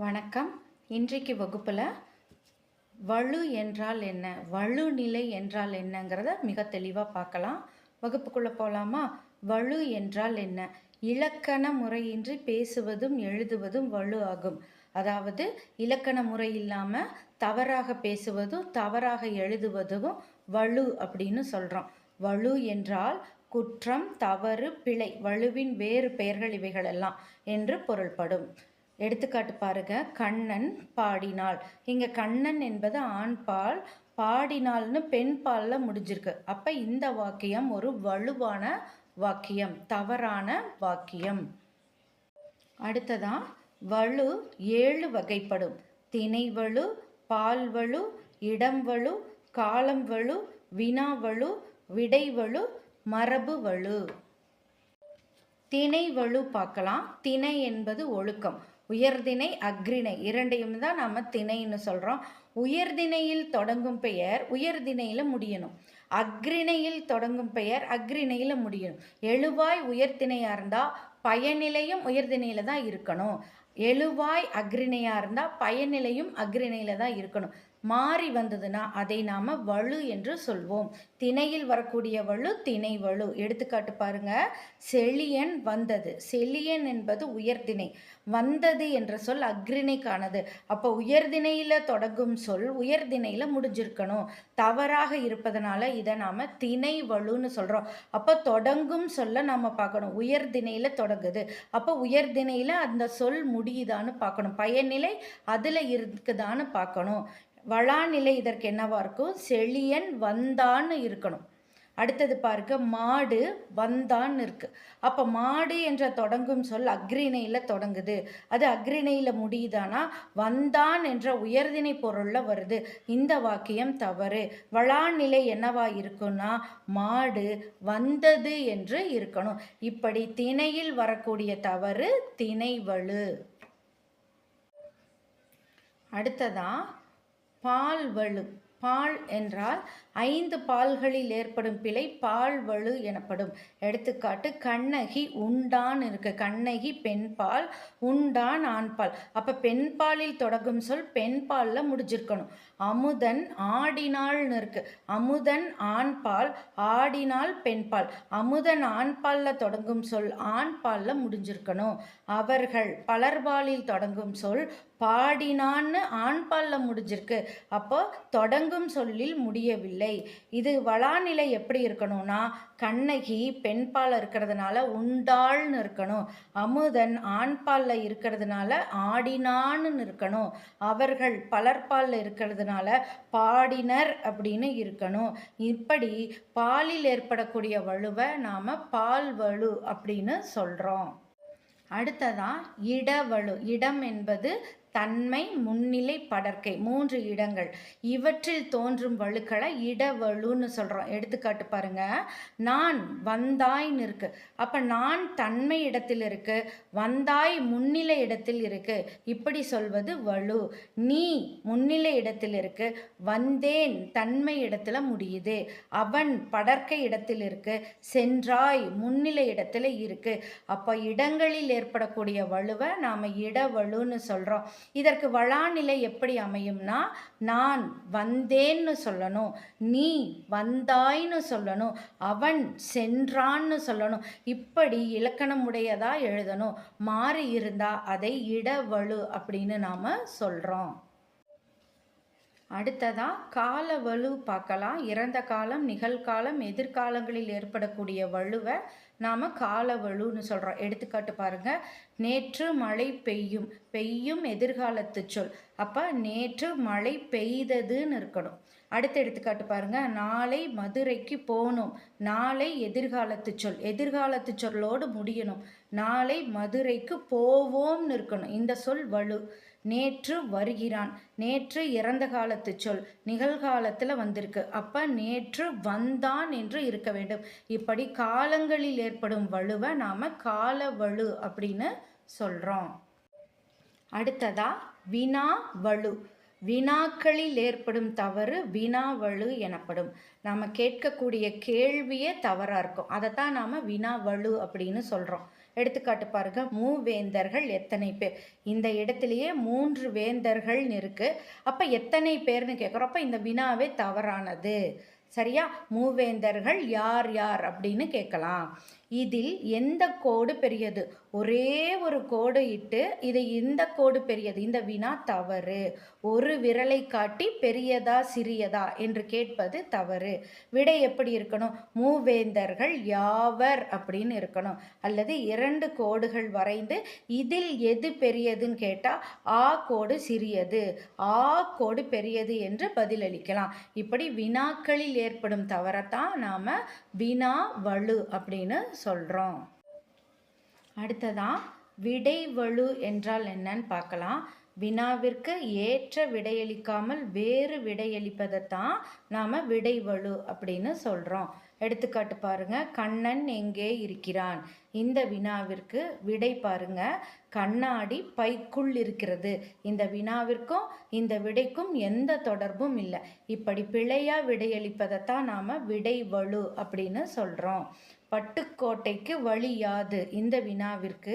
வணக்கம். இன்றைக்கு வகுப்பில் வலு என்றால் என்ன? வலு நிலை என்றால் என்னங்கிறத மிக தெளிவாக பார்க்கலாம். வகுப்புக்குள்ளே போகலாமா வலு என்றால் என்ன? இலக்கண முறையின்றி பேசுவதும் எழுதுவதும் வலு ஆகும். அதாவது இலக்கண முறை இல்லாமல் தவறாக பேசுவதும் தவறாக எழுதுவதும் வலு அப்படின்னு சொல்கிறோம் வலு என்றால் குற்றம் தவறு பிழை வலுவின் வேறு பெயர்கள் இவைகளெல்லாம் என்று பொருள்படும். எடுத்துக்காட்டு பாருங்க. கண்ணன் பாடினாள். இங்க கண்ணன் என்பது ஆண் பால் பாடினாள்னு பெண் பாலில் முடிஞ்சிருக்கு. அப்ப இந்த வாக்கியம் ஒரு வலுவான வாக்கியம் தவறான வாக்கியம். அடுத்ததான் வலு ஏழு வகைப்படும். திணைவலு பால்வலு இடம்வலு காலம்வலு வினாவலு விடைவலு மரபு வலு. திணை வலு பார்க்கலாம். திணை என்பது ஒழுக்கம். உயர்திணை அக்ரிணை இரண்டையும் தான் நம்ம திணைன்னு சொல்கிறோம் உயர்திணையில் தொடங்கும் பெயர் உயர்திணையில் முடியணும். அக்ரிணையில் தொடங்கும் பெயர் அக்ரிணையில் முடியணும். எழுவாய் உயர்திணையாக இருந்தால் பயனிலையும் உயர்திணையில் தான் இருக்கணும். எழுவாய் அக்ரிணையாக இருந்தால் பயனிலையும் அக்ரிணையில் தான் இருக்கணும். மாறி வந்ததுன்னா அதை நாம் வலு என்று சொல்வோம். திணையில் வரக்கூடிய வலு திணை வலு. எடுத்துக்காட்டு பாருங்க. செழியன் வந்தது. செழியன் என்பது உயர்திணை வந்தது என்ற சொல் அக்ரிணைக்கானது அப்போ உயர்திணையில் தொடங்கும் சொல் உயர்திணையில் முடிஞ்சிருக்கணும். தவறாக இருப்பதனால இதை நாம் திணை வலுன்னு சொல்கிறோம் அப்போ தொடங்கும் சொல்ல நம்ம பார்க்கணும். உயர்திணையில் தொடங்குது. அப்போ உயர்திணையில் அந்த சொல் முடியுதான்னு பார்க்கணும். பயனிலை அதில் இருக்குதான்னு பார்க்கணும். வளாநிலை இதற்கு என்னவா இருக்கும்? செழியன் வந்தான்னு இருக்கணும். அடுத்தது பாருங்க மாடு வந்தான்னு இருக்கு. அப்போ மாடு என்ற தொடங்கும் சொல் அக்ரிணையில் தொடங்குது. அது அக்ரிணையில் முடியுதானா? வந்தான் என்ற உயர்தினை பொருளில் வருது. இந்த வாக்கியம் தவறு. வளாநிலை என்னவா இருக்குன்னா மாடு வந்தது என்று இருக்கணும். இப்படி திணையில் வரக்கூடிய தவறு திணைவலு. அடுத்ததான் பால் வலு பால் என்றால் ஐந்து பால்களில் ஏற்படும் பிழை பால் வலு எனப்படும். எடுத்துக்காட்டு கண்ணகி உண்டான் இருக்கு. கண்ணகி பெண் பால் உண்டான் ஆண் பால். அப்போ பெண் பாலில் தொடங்கும் சொல் பெண் பாலில் முடிஞ்சிருக்கணும். அமுதன் ஆடினாள்னு இருக்கு. அமுதன் ஆண் பால் ஆடினால் பெண் பால். அமுதன் ஆண் பாலில் தொடங்கும் சொல் ஆண் பாலில் முடிஞ்சிருக்கணும். அவர்கள் பலர்பாலில் தொடங்கும் சொல் பாடினான்னு ஆண்பாலில் முடிஞ்சிருக்கு. அப்போ தொடங்கும் சொல்லில் முடியவில்லை. இது வளாநிலை எப்படி இருக்கணும்னா கண்ணகி பெண்பால் இருக்கிறதுனால உண்டாள்னு இருக்கணும். அமுதன் ஆண்பாலில் இருக்கிறதுனால ஆடினான்னு இருக்கணும் அவர்கள் பலர்பாலில் இருக்கிறதுனால பாடினர் அப்படின்னு இருக்கணும். இப்படி பாலில் ஏற்படக்கூடிய வலுவை நாம் பால் வலு அப்படின்னு சொல்கிறோம் அடுத்ததான் இடவலு. இடம் என்பது தன்மை முன்னிலை படர்க்கை மூன்று இடங்கள். இவற்றில் தோன்றும் வலுக்களை இடவலுன்னு சொல்கிறோம் எடுத்துக்காட்டு பாருங்க. நான் வந்தாய்ன்னு இருக்கு அப்போ நான் தன்மை இடத்தில் இருக்கு வந்தாய் முன்னிலை இடத்தில் இருக்கு. இப்படி சொல்வது வலு. நீ முன்னிலை இடத்தில் இருக்கு வந்தேன் தன்மை இடத்துல முடியுது. அவன் படர்க்கை இடத்தில் இருக்கு சென்றாய் முன்னிலை இடத்துல இருக்கு. அப்போ இடங்களில் ஏற்படக்கூடிய வலுவை நாம் இடவலுன்னு சொல்கிறோம் இதற்கு வளாநிலை எப்படி அமையும்னா நான் வந்தேன்னு சொல்லணும் நீ வந்தாய்னு சொல்லணும் அவன் சென்றான்னு சொல்லணும். இப்படி இலக்கணம் உடையதா எழுதணும். மாறி இருந்தா அதை இடவலு அப்படின்னு நாம சொல்றோம். அடுத்ததா கால வலு பார்க்கலாம். இறந்த காலம் நிகழ்காலம் எதிர்காலங்களில் ஏற்படக்கூடிய வலுவை நாம் கால வலுன்னு சொல்கிறோம் எடுத்துக்காட்டு பாருங்க. நேற்று மழை பெய்யும். பெய்யும் எதிர்காலத்து சொல். அப்போ நேற்று மழை பெய்ததுன்னு இருக்கணும். அடுத்த எடுத்துக்காட்டு பாருங்க. நாளை மதுரைக்கு போகணும். நாளை எதிர்காலத்து சொல். எதிர்காலத்து சொல்லோடு முடியணும். நாளை மதுரைக்கு போவோம்னு இருக்கணும். இந்த சொல் வலு. நேற்று வருகிறான். நேற்று இறந்த காலத்து சொல். நிகழ்காலத்தில் வந்திருக்கு. அப்போ நேற்று வந்தான் என்று இருக்க வேண்டும். இப்படி காலங்களில் ஏற்படும் வலுவை நாம் கால வலு அப்படின்னு சொல்கிறோம் அடுத்ததா வினா வலு. வினாக்களில் ஏற்படும் தவறு வினாவழு எனப்படும். நாம் கேட்கக்கூடிய கேள்வியே தவறாக இருக்கும். அதைத்தான் நாம் வினாவழு அப்படின்னு சொல்கிறோம் எடுத்துக்காட்டு பாருங்க மூவேந்தர்கள் எத்தனை பேர்? இந்த இடத்துலையே மூன்று வேந்தர்கள்னு இருக்குது அப்போ எத்தனை பேர்னு கேட்குறோம் அப்போ இந்த வினாவே தவறானது. சரியா? மூவேந்தர்கள் யார் யார் அப்படின்னு கேட்கலாம். இதில் எந்த கோடு பெரியது? ஒரே ஒரு கோடு இட்டு இது இந்த கோடு பெரியது. இந்த வினா தவறு. ஒரு விரலை காட்டி பெரியதா சிறியதா என்று கேட்பது தவறு. விடை எப்படி இருக்கணும்? மூவேந்தர்கள் யாவர் அப்படின்னு இருக்கணும். அல்லது இரண்டு கோடுகள் வரைந்து இதில் எது பெரியதுன்னு கேட்டால் ஆ கோடு சிறியது. ஆ கோடு பெரியது என்று பதிலளிக்கலாம். இப்படி வினாக்களில் ஏற்படும் தவறைத்தான் நாம் வினா வலு அப்படின்னு சொல்கிறோம் அடுத்ததான் விடைவழு என்றால் என்னன்னு பார்க்கலாம். வினாவிற்கு ஏற்ற விடையளிக்காமல் வேறு விடையளிப்பதைத்தான் நாம் விடைவழு அப்படின்னு சொல்கிறோம் எடுத்துக்காட்டு பாருங்க கண்ணன் எங்கே இருக்கிறான்? இந்த வினாவிற்கு விடை பாருங்க கண்ணாடி பைக்குள் இருக்கிறது. இந்த வினாவிற்கும் இந்த விடைக்கும் எந்த தொடர்பும் இல்லை. இப்படி பிழையாக விடையளிப்பதைத்தான் நாம் விடை வலு அப்படின்னு சொல்கிறோம் பட்டுக்கோட்டைக்கு வழி யாது? இந்த வினாவிற்கு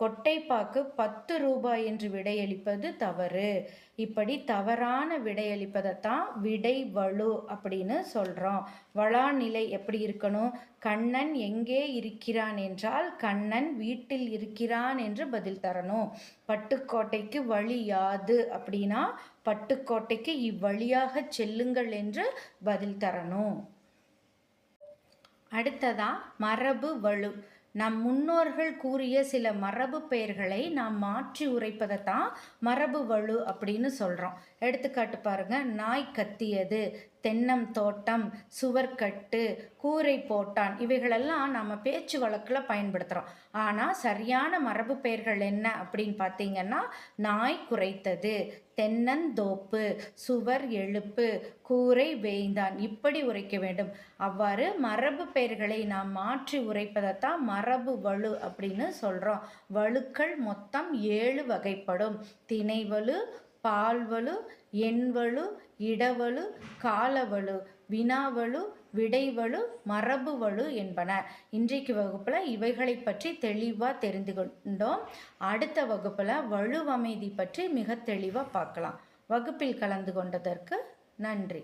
கொட்டைப்பாக்கு பத்து ரூபாய் என்று விடையளிப்பது தவறு. இப்படி தவறான விடையளிப்பதைத்தான் விடை வலு அப்படின்னு சொல்கிறோம் வளாநிலை எப்படி இருக்கணும்? கண்ணன் எங்கே இருக்கிறான் என்றால் கண்ணன் வீட்டில் இருக்கிறான் என்று பதில் தரணும். பட்டுக்கோட்டைக்கு வழி யாது அப்படின்னா பட்டுக்கோட்டைக்கு இவ்வழியாக செல்லுங்கள் என்று பதில் தரணும். அடுத்ததா மரபு வலு. நம் முன்னோர்கள் கூறிய சில மரபு பெயர்களை நாம் மாற்றி உரைப்பதை தான் மரபு வலு அப்படின்னு சொல்கிறோம் எடுத்துக்காட்டு பாருங்கள் நாய் கத்தியது. தென்னம் தோட்டம் சுவர்கட்டு கூரை போட்டான். இவைகளெல்லாம் நம்ம பேச்சு வழக்கில் பயன்படுத்துகிறோம் ஆனால் சரியான மரபு பெயர்கள் என்ன அப்படின்னு பார்த்தீங்கன்னா நாய் குறைத்தது தென்னந்தோப்பு சுவர் எழுப்பு கூரை வேய்ந்தான். இப்படி உரைக்க வேண்டும். அவ்வாறு மரபு பெயர்களை நாம் மாற்றி உரைப்பதைத்தான் மரபு வலு அப்படின்னு சொல்கிறோம் வலுக்கள் மொத்தம் ஏழு வகைப்படும். திணைவலு பால்வலு எண்வலு இடவலு காலவலு வினாவலு விடைவலு மரபுவலு என்பன. இன்றைக்கு வகுப்பில் இவைகளை பற்றி தெளிவாக தெரிந்து கொண்டோம். அடுத்த வகுப்பில் வலுவமைதி பற்றி மிக தெளிவாக பார்க்கலாம். வகுப்பில் கலந்து கொண்டதற்கு நன்றி.